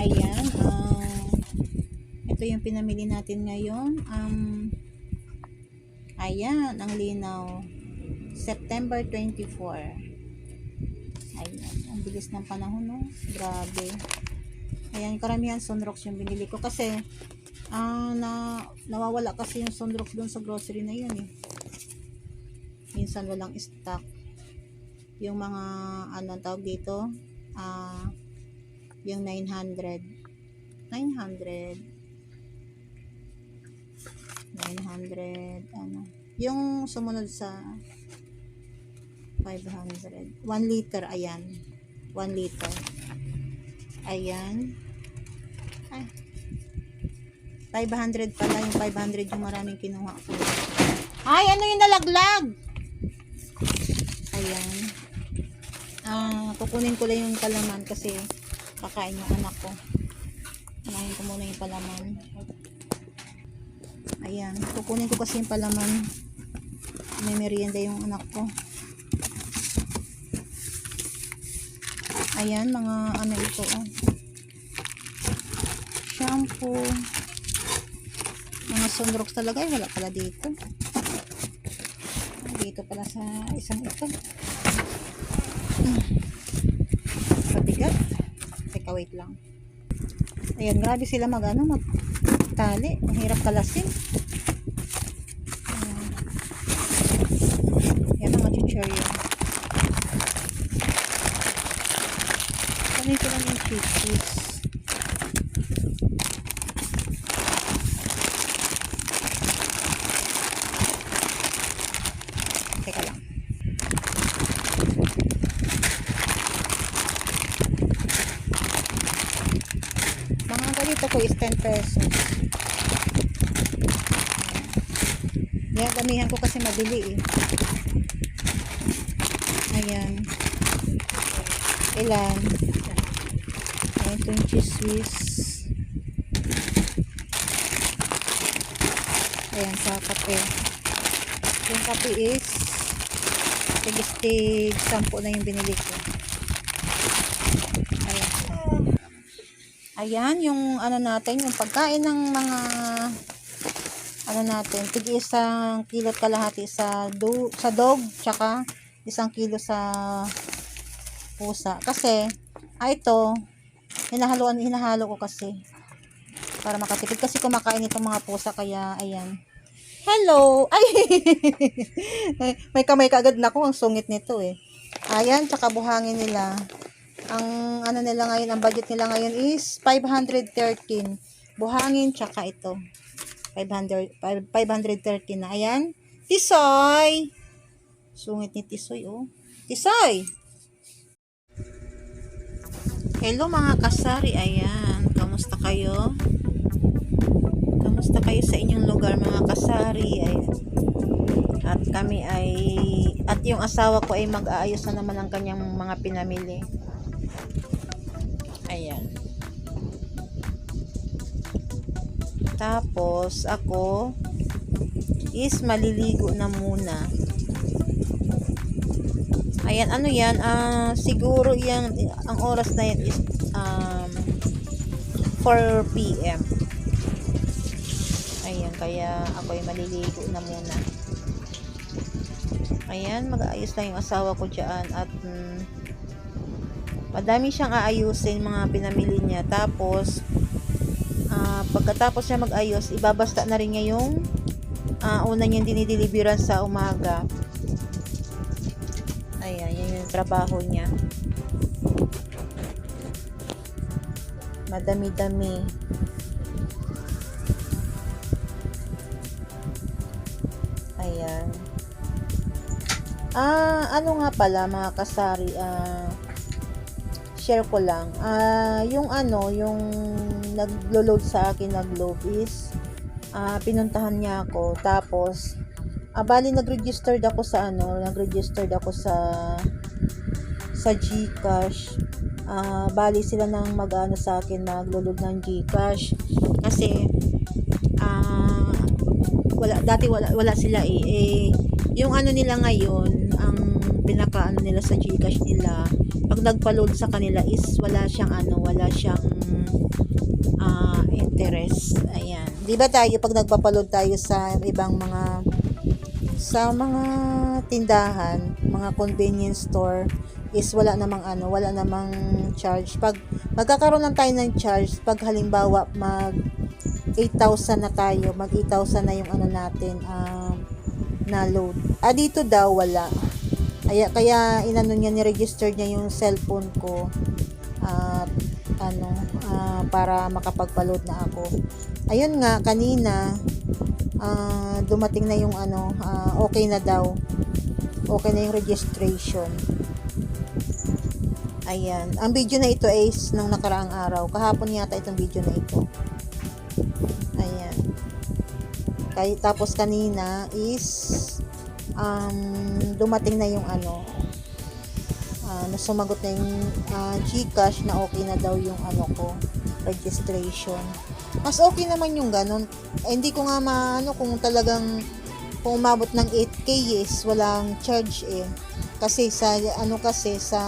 Ayan. ah, ito yung pinamili natin ngayon. Um, ayan, ang linaw. September 24. Ayan, ang bilis ng panahon, no? Grabe. Ayan, karamihan sunrocks yung binili ko kasi ah na nawawala kasi yung sunrocks doon sa grocery na yun eh. Minsan walang stock. Yung mga ano tawag dito, ah yung 900 900 900 ano. Yung sumunod sa 500 1 liter ayan. 1 liter. Ayan. Ay 500 pala. Yung 500 yung maraming kinuha ko. Ay ano yung nalaglag? Ayan. Ah kukunin ko lang yung palaman kasi kakain yung anak ko. Kunahin ko muna yung palaman. Ayan. Kukunin ko kasi yung palaman. May merienda yung anak ko. Ayan mga ano ito oh. shampoo. Mga sunrocks talaga eh, wala pala dito. Dito pala sa isang ito. pabigat teka wait lang. Ayan grabe sila mag ano mag tali ang hirap kalasin ayan. Chuchuryo kunin ko lang yung cheese teka lang mga ganito ko is 10 pesos yan damihan ko kasi mabili eh. Ayan. Ilan? Ayan ito yung cheese whiz. Ayan sa kape. Yung kape is tig-stig 10 na yung binili ko. Ayan. Ayan yung ano natin yung pagkain ng mga ano natin tig isang kilo at kalahati sa do, sa dog tsaka isang kilo sa pusa. Kasi ah ito hinahaluan hinahalo ko kasi para makatipid. Kasi kumakain itong mga pusa kaya ayan. Hello! Ay! May kamay kaagad na ko ang sungit nito eh. Ayan tsaka buhangin nila. Ang ano nila ngayon ang budget nila ngayon is 513 buhangin tsaka ito 500 513 na ayan tisoy sungit ni tisoy oh tisoy Hello mga kasari, ayan. Kamusta kayo? Kamusta kayo sa inyong lugar mga kasari? Ayan. At kami ay, at yung asawa ko ay mag-aayos na naman ang kanyang mga pinamili. Ayan. Tapos, ako is maliligo na muna. Ayan, ano yan? Ah, siguro yan, ang oras na yan is um, 4 p.m. Ayan, kaya ako ay maliligo na muna. Ayan, mag-aayos lang yung asawa ko dyan at mm, madami siyang aayusin mga pinamili niya. Tapos, pagkatapos niya mag-ayos, ibabasta na rin niya yung ah, una niyang dinideliveran sa umaga. Ayan, yan yung trabaho niya. Madami-dami. Ayan. Ah, ano nga pala mga kasari, ah, share ko lang. Ah, yung ano, yung naglo-load sa akin na globe is, ah, pinuntahan niya ako. Tapos, ah, bali nag-registered ako sa ano, nag-registered ako sa sa GCash. Ah, bali sila nang mag-ano sa akin, maglo-load ng GCash. Kasi, ah, wala, dati wala, wala sila eh. eh yung ano nila ngayon, ang pinaka ano nila sa Gcash nila, pag nagpa-load sa kanila is wala siyang ano, wala siyang ah, interest. Ayan. 'Di ba tayo pag nagpa-load tayo sa ibang mga sa mga tindahan, mga convenience store is wala namang ano, wala namang charge. Pag magkakaroon lang tayo ng charge pag halimbawa mag 8,000 na tayo, mag 8,000 na yung ano natin um, na load. Ah, dito daw wala. Kaya, kaya inano niya, ni-register niya yung cellphone ko at ano, ah, para makapagpa-load na ako. Ayun nga, kanina, ah, dumating na yung ano, ah, okay na daw. Okay na yung registration. Ayan. Ang video na ito is nung nakaraang araw. Kahapon yata itong video na ito. Ayan. Kay, tapos kanina is um, dumating na yung ano uh, sumagot na yung ah, Gcash na okay na daw yung ano ko registration. Mas okay naman yung ganun. Eh, hindi ko nga maano kung talagang kung umabot ng 8k is walang charge eh. Kasi sa ano kasi sa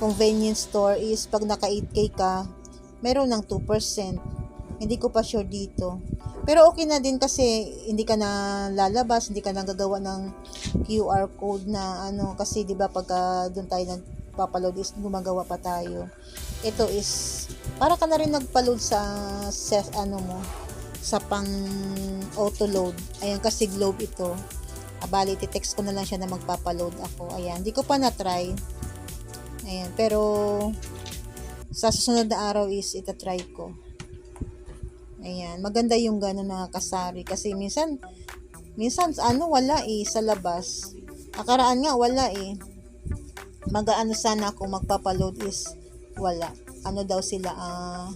convenience store is pag naka 8k ka, meron ng 2%. Hindi ko pa sure dito. Pero okay na din kasi hindi ka na lalabas, hindi ka na gagawa ng QR code na ano kasi 'di ba pagka doon tayo nagpapaload is gumagawa pa tayo. Ito is para ka na rin nagpa-load sa set ano mo sa pang auto load. Ayan kasi globe ito. Abali, text ko na lang siya na magpapaload ako. Ayan, hindi ko pa na-try. Ayan, pero sa susunod na araw is ita-try ko. Ayan, maganda yung gano'n mga kasari kasi minsan minsan ano wala eh sa labas. Nakaraan nga wala eh. Mag-ano sana ako magpapaload is wala. Ano daw sila ah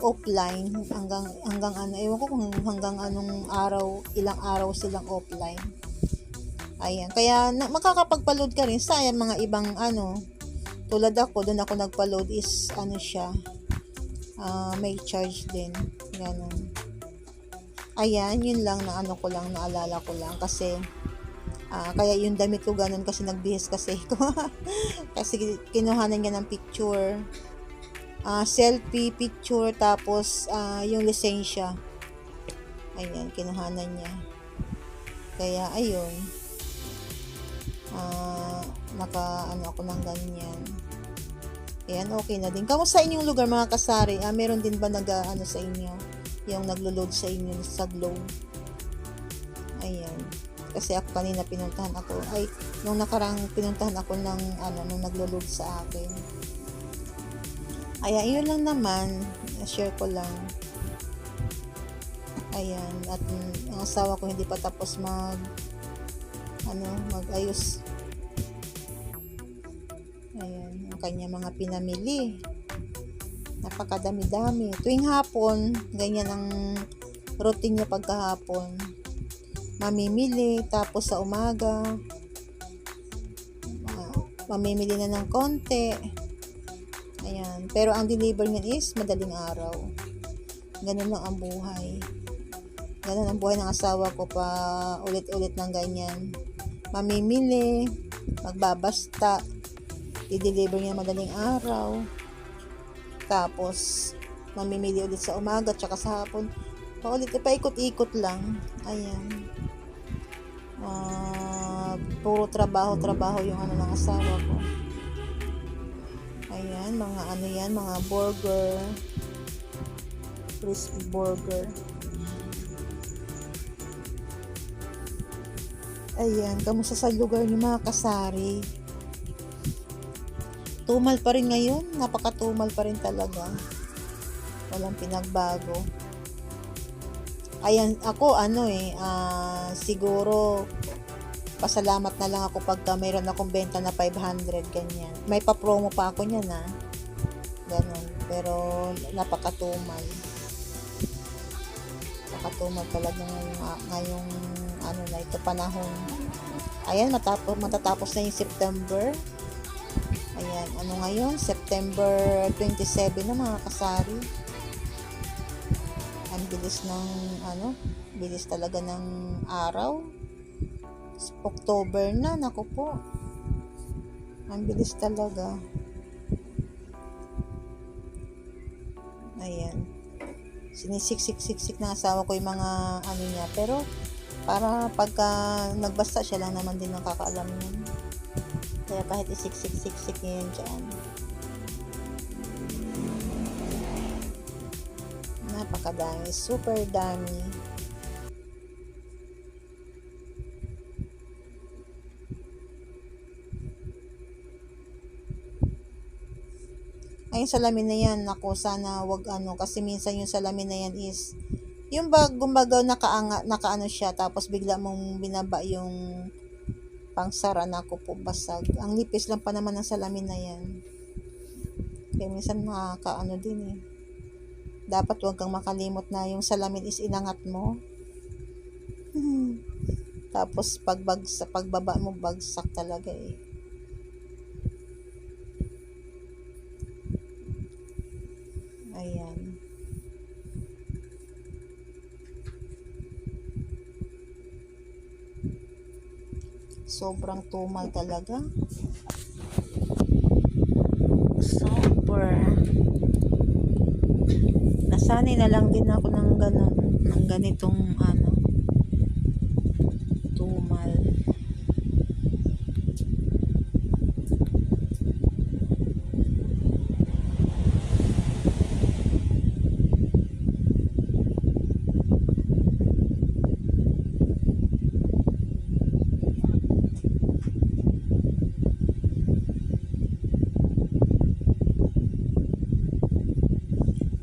offline hanggang hanggang ano ewan ko kung hanggang anong araw ilang araw silang offline. Ayan, kaya na, makakapagpa-load ka rin sa mga ibang ano tulad ako, doon ako nagpa-load is ano siya ah, may charge din. Ganun. Ayan, yun lang na ano ko lang, naalala ko lang. Kasi ah, kaya yung damit ko ganun kasi nagbihis kasi ko kasi kinuhanan niya ng picture. Ah, selfie picture tapos ah, yung lisensya. Ayan, kinuhanan niya. Kaya ayun. Ah, naka ano ako ng ganyan Ayan, okay na din. Kamusta inyong lugar mga kasari? Ah, meron din ba nag ano sa inyo? Yung naglo-load sa inyo sa Globe? Ayan. Kasi ako kanina pinuntahan ako. Ay, nung nakarang pinuntahan ako ng ano, nung naglo-load sa akin. Ayan, yun lang naman. Share ko lang. Ayan. At ang asawa ko hindi pa tapos mag ano, mag-ayos kanya mga pinamili. Napakadami-dami. Tuwing hapon, ganyan ang routine niya pagkahapon. Mamimili, tapos sa umaga, ah, mamimili na ng konti. Ayan. Pero ang deliver niya is madaling araw. Ganun lang ang buhay. Ganun ang buhay ng asawa ko pa ulit-ulit ng ganyan. Mamimili, magbabasta, i-deliver niya madaling araw. Tapos, mamimili ulit sa umaga tsaka sa hapon. Paulit, paikot-ikot lang. Ayan. Uh, puro trabaho-trabaho yung ano ng asawa ko. Ayan, mga ano yan, mga burger. Crispy burger. Ayan, kamusta sa lugar niyo mga kasari? Tumal pa rin ngayon. Napakatumal pa rin talaga. Walang pinagbago. Ayan, ako ano eh, uh, siguro pasalamat na lang ako pagka mayroon akong benta na 500, ganyan. May pa-promo pa ako niyan na. Ganun. Pero napakatumal. Napakatumal talaga ngayong, ngayong ano na ito panahon. Ayan, matapos, matatapos na yung September. Ayan, ano ngayon? September 27 na mga kasari. Ang bilis ng, ano, bilis talaga ng araw. October na, naku po. Ang bilis talaga. Ayan. Sinisiksik-siksik ng asawa ko yung mga ano niya. Pero, para pagka nagbasta siya lang naman din nakakaalam niyan. Kaya kahit isiksik-siksik niya yan dyan. Napakadami. Super dami. Ay, salamin na yan, ako, sana wag ano, kasi minsan yung salamin na yan is, yung bag, gumbaga nakaanga, nakaano siya, tapos bigla mong binaba yung pangsara na ako po basag. Ang nipis lang pa naman ng salamin na yan. Kaya minsan nakakaano din eh. Dapat wag kang makalimot na yung salamin is inangat mo. Tapos pag bagsa, pagbaba mo bagsak talaga eh. Sobrang tumal talaga. Super. Nasanay na lang din ako ng ganun, ng ganitong ano, tumal.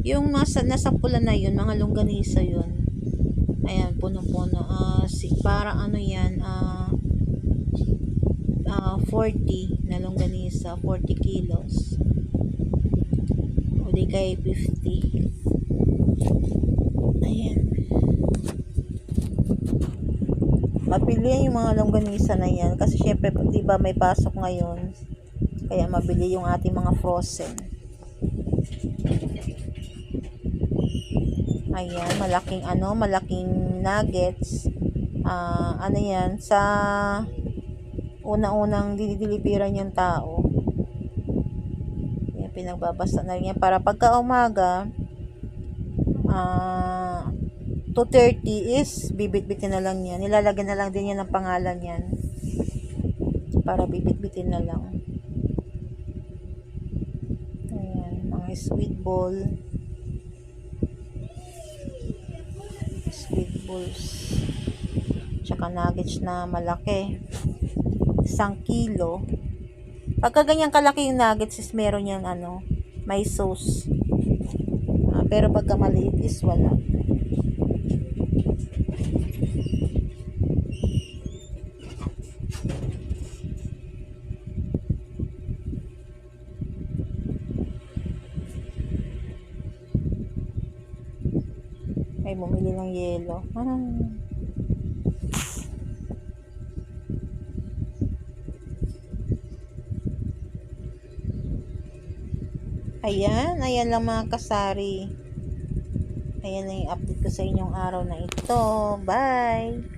Yung nasa, nasa pula na yun, mga longganisa yun. Ayan, puno-puno. Ah, si, para ano yan, ah, ah, 40 na longganisa, 40 kilos. O di kay 50. Ayan. Mabili yung mga longganisa na yan. Kasi syempre, di ba may pasok ngayon. Kaya mabili yung ating mga frozen. Ayan, malaking ano, malaking nuggets. Ah, ano yan, sa una-unang didilipiran yung tao. Yan, pinagbabasa na rin yan. Para pagka umaga, ah, 2.30 is bibit-bitin na lang yan. Nilalagyan na lang din yan ng pangalan yan. Para bibit-bitin na lang. Ayan, mga sweet ball. Balls tsaka nuggets na malaki. Isang kilo. Pagka ganyan kalaki yung nuggets is meron yung ano may sauce. Ah, pero pagka maliit is wala ay bumili ng yelo ah. Ayan, ayan lang mga kasari. Ayan na yung update ko sa inyong araw na ito. Bye!